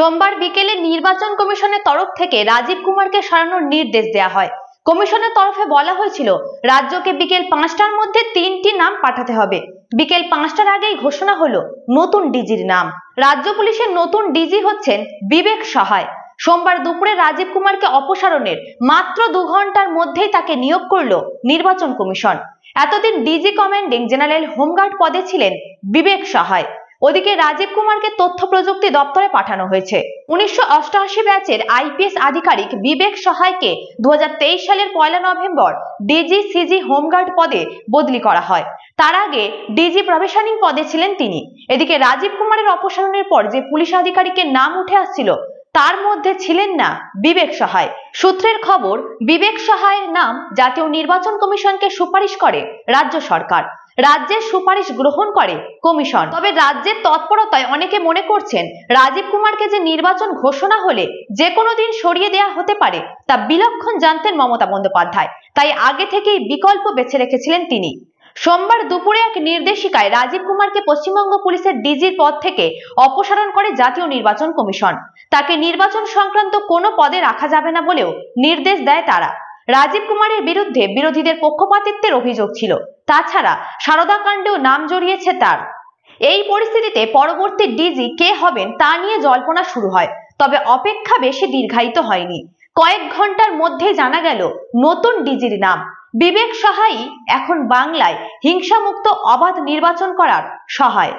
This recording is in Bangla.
সোমবার বিকেলে নির্বাচন কমিশনের তরফ থেকে রাজীব কুমারকে সরানোর নির্দেশ দেওয়া হয়। কমিশনের তরফে বলা হয়েছিল, রাজ্যকে বিকেল পাঁচটার মধ্যে তিনটি নাম পাঠাতে হবে। বিকেল পাঁচটার আগেই ঘোষণা হলো, নতুন ডিজির নাম। রাজ্য পুলিশের নতুন ডিজি হচ্ছেন বিবেক সহায়। সোমবার দুপুরে রাজীব কুমারকে অপসারণের মাত্র দু ঘণ্টার মধ্যেই তাকে নিয়োগ করল নির্বাচন কমিশন। এতদিন ডিজি কমান্ডিং জেনারেল হোমগার্ড পদে ছিলেন বিবেক সহায়। ওদিকে রাজীব কুমারকে তথ্য প্রযুক্তি দপ্তরে পাঠানো হয়েছে। উনিশশো অষ্টআশি ব্যাচের আইপিএস আধিকারিক বিবেক সহায়কে দু সালের পয়লা November DG CG home guard পদে বদলি করা হয়। তার আগে ডিজি প্রবেশনিং পদে ছিলেন তিনি। এদিকে রাজীব কুমারের অপসারণের পর যে পুলিশ আধিকারিকের নাম উঠে আসছিল, তার মধ্যে ছিলেন না বিবেক সহায়। সূত্রের খবর, বিবেক সহায়ের নাম জাতীয় নির্বাচন কমিশনকে সুপারিশ করে রাজ্য সরকার। রাজ্যের সুপারিশ গ্রহণ করে কমিশন। তবে রাজ্যের তৎপরতায় অনেকে মনে করছেন, রাজীব কুমারকে যে নির্বাচন ঘোষণা হলে যে কোনো দিন সরিয়ে দেওয়া হতে পারে, তা বিলক্ষণ জানতেন মমতা বন্দ্যোপাধ্যায়। তাই আগে থেকেই বিকল্প বেছে রেখেছিলেন তিনি। সোমবার দুপুরে এক নির্দেশিকায় রাজীব কুমারকে পশ্চিমবঙ্গ পুলিশের ডিজির পদ থেকে অপসারণ করে জাতীয় নির্বাচন কমিশন। তাকে নির্বাচন সংক্রান্ত কোনো পদে রাখা যাবে না বলেও নির্দেশ দেয় তারা। রাজীব কুমারের বিরুদ্ধে বিরোধীদের পক্ষপাতিত্বের অভিযোগ ছিল। তাছাড়া সারদা কাণ্ডেও নাম জড়িয়েছে তার। এই পরিস্থিতিতে পরবর্তী ডিজি কে হবেন তা নিয়ে জল্পনা শুরু হয়, তবে অপেক্ষা বেশি দীর্ঘায়িত হয়নি। কয়েক ঘণ্টার মধ্যে জানা গেল, নতুন ডিজির নাম। বিবেক সহায়ই এখন বাংলায় হিংসামুক্ত অবাধ নির্বাচন করার সহায়।